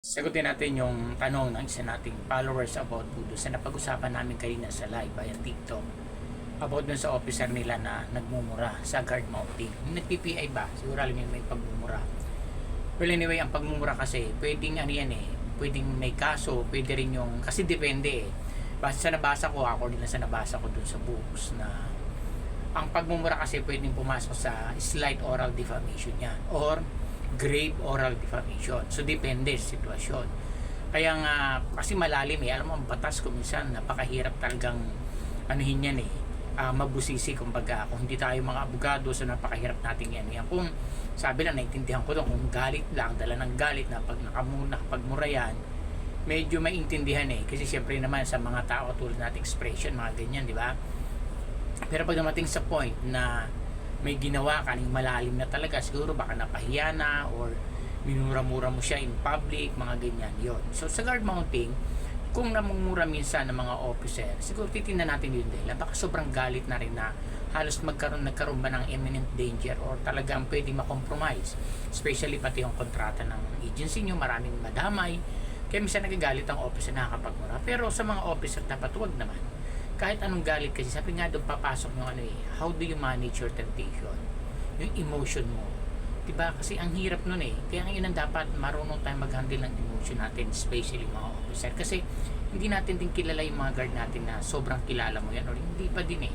Sagutin natin yung tanong ng isa nating followers about doon sa napag-usapan namin kanina sa live via TikTok about dun sa officer nila na nagmumura sa guard mounting. Nag-PPI ba? Siguro alam may pagmumura. Well anyway, ang pagmumura kasi, pwedeng ano yan eh, pwedeng may kaso, pwede rin yung, kasi depende eh. Basta sa nabasa ko, ako din na sa nabasa ko dun sa books na ang pagmumura kasi pwedeng pumasok sa slight oral defamation yan or grave oral defamation. So, depende sa sitwasyon. Kaya nga, kasi malalim eh. Alam mo, ang batas ko minsan, napakahirap talagang anuhin yan eh. ah, mabusisi, kumbaga. Kung hindi tayo mga abogado, so napakahirap natin yan. yan. Kung sabi lang, naintindihan ko to, kung galit lang, dala ng galit na pag nakamuna, pagmura yan, medyo maintindihan eh. Kasi siyempre naman sa mga tao tulad natin expression, mga ganyan, di ba? Pero pag dumating sa point na may ginawa ka ng malalim na talaga, siguro baka napahiya na or minura-mura mo siya in public, mga ganyan, yon So sa guard mounting, kung namumura minsan ng mga officer, siguro titingnan natin yun dahil baka sobrang galit na rin na halos magkaroon nagkaroon ba ng imminent danger or talagang pwedeng makompromise especially pati yung kontrata ng agency nyo maraming madamay. Kaya minsan nagagalit ang officer nakakapagmura. Pero sa mga officer dapat wag naman kahit anong galit kasi sabi nga doon papasok yung ano eh how do you manage your temptation? Yung emotion mo. Diba? Kasi ang hirap nun eh. Kaya ngayon ang dapat marunong tayo mag-handle ng emotion natin especially mga officer. Kasi hindi natin din kilala yung mga guard natin na sobrang kilala mo yan or hindi pa din eh.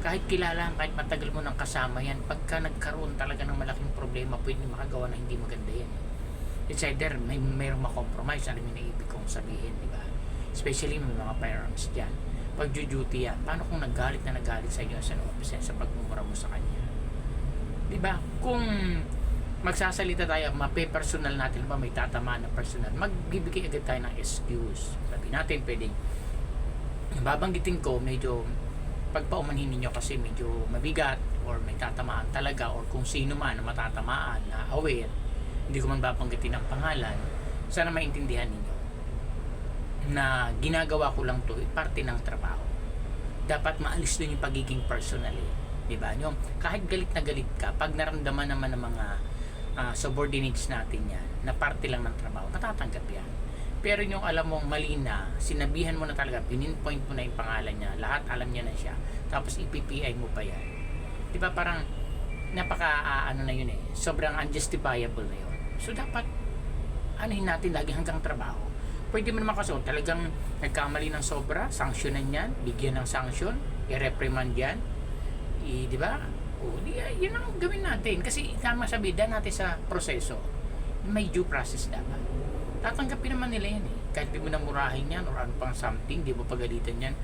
Kahit kilala kahit matagal mo nang kasama yan pagka nagkaroon talaga ng malaking problema pwede makagawa na hindi maganda yan. It's either may mayroong makompromise alam mo na ibig kong sabihin di ba especially may mga firearms dyan pag duty yan. Paano kung nagalit na nagalit sa inyo sa officer sa pagmumura mo sa kanya? Di ba kung magsasalita tayo mape-personal natin ba may tatamaan na personal magbibigay agad tayo ng excuse. Sabi natin pwedeng babanggitin ko medyo pagpaumanhin ninyo kasi medyo mabigat or may tatamaan talaga or kung sino man na matatamaan na aware hindi ko man babanggitin ang pangalan sana maintindihan ninyo na ginagawa ko lang to eh, parte ng trabaho dapat maalis din yung pagiging personal eh. di ba yung kahit galit na galit ka pag naramdaman naman ng mga ah, subordinates natin yan na parte lang ng trabaho matatanggap yan pero yung alam mong mali na, sinabihan mo na talaga, pininpoint mo na yung pangalan niya, lahat alam niya na siya, tapos ipi-PI mo pa yan. Di ba parang, napaka, ah, ano na yun eh, sobrang unjustifiable na yun. So dapat, anuhin natin lagi hanggang trabaho. Pwede mo naman kasi, oh, talagang nagkamali ng sobra, sanksyonan yan, bigyan ng sanksyon, i-reprimand yan, i, di ba? O, di, ah, yun ang gawin natin. Kasi tama sabi, dahil natin sa proseso, may due process dapat tatanggapin naman nila yan eh. Kahit di mo namurahin yan or ano pang something, di mo pagalitan yan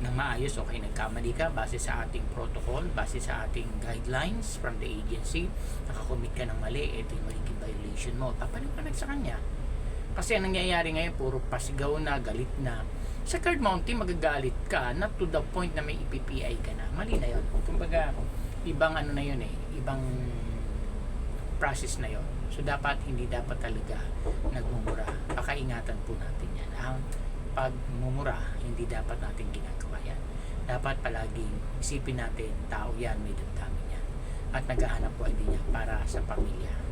ng maayos, okay, nagkamali ka base sa ating protocol, base sa ating guidelines from the agency, nakakommit ka ng mali, ito yung magiging violation mo, papaliwanag sa kanya. Kasi ang nangyayari ngayon, puro pasigaw na, galit na. Sa card mounting, magagalit ka, not to the point na may ipi-PI ka na. Mali na yun. Kumbaga, ibang ano na yun eh, ibang process na yon. So dapat hindi dapat talaga nagmumura. Pakaingatan po natin yan. Ang pagmumura, hindi dapat natin ginagawa yan. Dapat palaging isipin natin, tao yan, may damdamin yan. At naghahanap po din niya para sa pamilya.